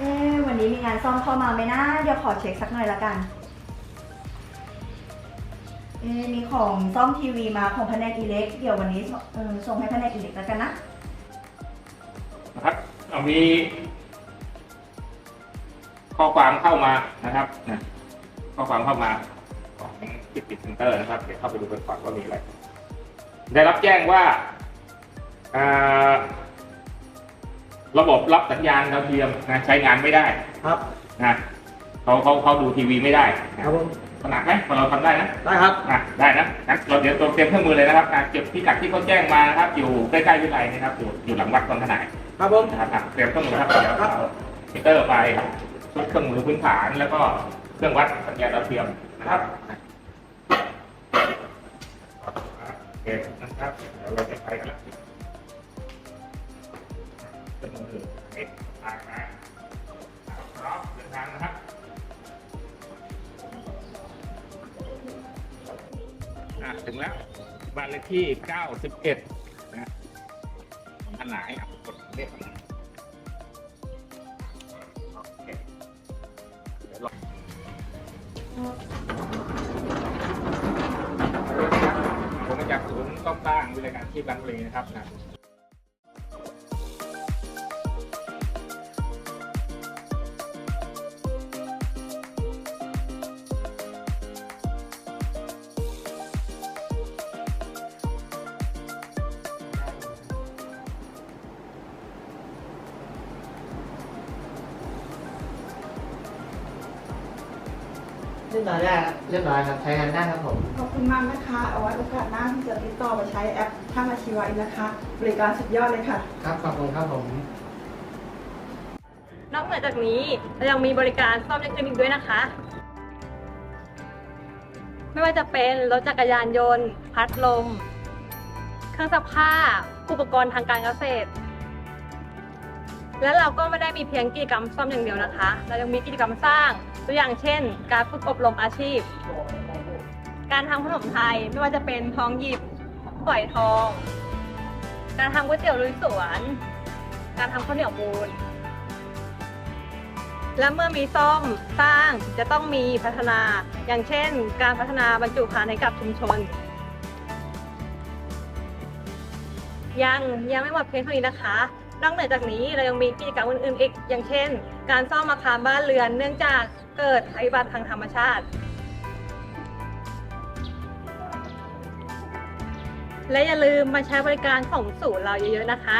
เอ๊ะวันนี้มีงานซ่อมเข้ามาไหมนะ เดี๋ยวขอเช็คสักหน่อยละกัน เอ๊ะมีของซ่อมทีวีมาของแผนกอิเล็ก เดี๋ยววันนี้เออส่งให้แผนกอิเล็กแล้วกันนะ นะครับเอามี ข้อความเข้ามานะครับนะข้อความเข้ามาของปิดปิดเซ็นเตอร์นะครับ เดี๋ยวเข้าไปดูกันก่อนว่ามีอะไร ได้รับแจ้งว่าอ่าระบบรับสัญญาณดาวเทียมนะใช้งานไม่ได้ครับนะเขาเขาเขาดูทีวีไม่ได้นะครับผม ขนาดไหมพอเราทำได้นะได้ครับอะได้นะงั้นเราเดี๋ยวเตรียมเครื่องมือเลยนะครับอะเก็บพิกัดที่เขาแจ้งมานะครับ อยู่ใกล้ๆวิไลนะครับ อยู่อยู่หลังวัดตอนขนายครับผมนะครับอะเตรียมเครื่องมือครับเดี๋ยวเอามิเตอร์ไปชุดเครื่องมือพื้นฐานแล้วก็เครื่องวัดสัญญาณดาวเทียมนะครับโอเคนะครับเดี๋ยวเราจะไปกันละเครื่องมือเอ็กซ์ทางมาพร้อมเดินทางนะครับ อะถึงแล้วบ้านเลขที่ 91 นะของท่านไหนอะกดเลขผมมาจากศูนย์ซ่อมสร้างวิทยาการที่บางเลนะครับนะ เรียบร้อยแล้วเรียบร้อยครับใช้งานได้ครับผม ขอบคุณมากนะคะ เอาไว้โอกาสหน้าที่จะติดต่อมาใช้แอปท่าอาชีวะอีกนะคะ บริการสุดยอดเลยค่ะ ครับขอบคุณครับผมนอกเหนือจากนี้เรายังมีบริการซ่อมอย่างอื่นอีกด้วยนะคะ ไม่ว่าจะเป็นรถจักรยานยนต์ พัดลม เครื่องซักผ้า อุปกรณ์ทางการเกษตร และเราก็ไม่ได้มีเพียงกิจกรรมซ่อมอย่างเดียวนะคะ เรายังมีกิจกรรมสร้างตัวอย่างเช่น การฝึกอบรมอาชีพ การทำขนมไทยไม่ว่าจะเป็นทองหยิบฝอยทอง การทำก๋วยเตี๋ยวลุยสวน การทำข้าวเหนียวมูนและเมื่อมีซ่อมสร้างจะต้องมีพัฒนา อย่างเช่น การพัฒนาบรรจุภัณฑ์ให้กับชุมชนยังยังไม่หมดเพียงเท่านี้นะคะ นอกเหนือจากนี้เรายังมีกิจกรรมอื่นๆอีก อย่างเช่น การซ่อมอาคารบ้านเรือน เนื่องจากเกิดภัยพิบัติทางธรรมชาติ และอย่าลืมมาใช้บริการของศูนย์เราเยอะๆนะคะ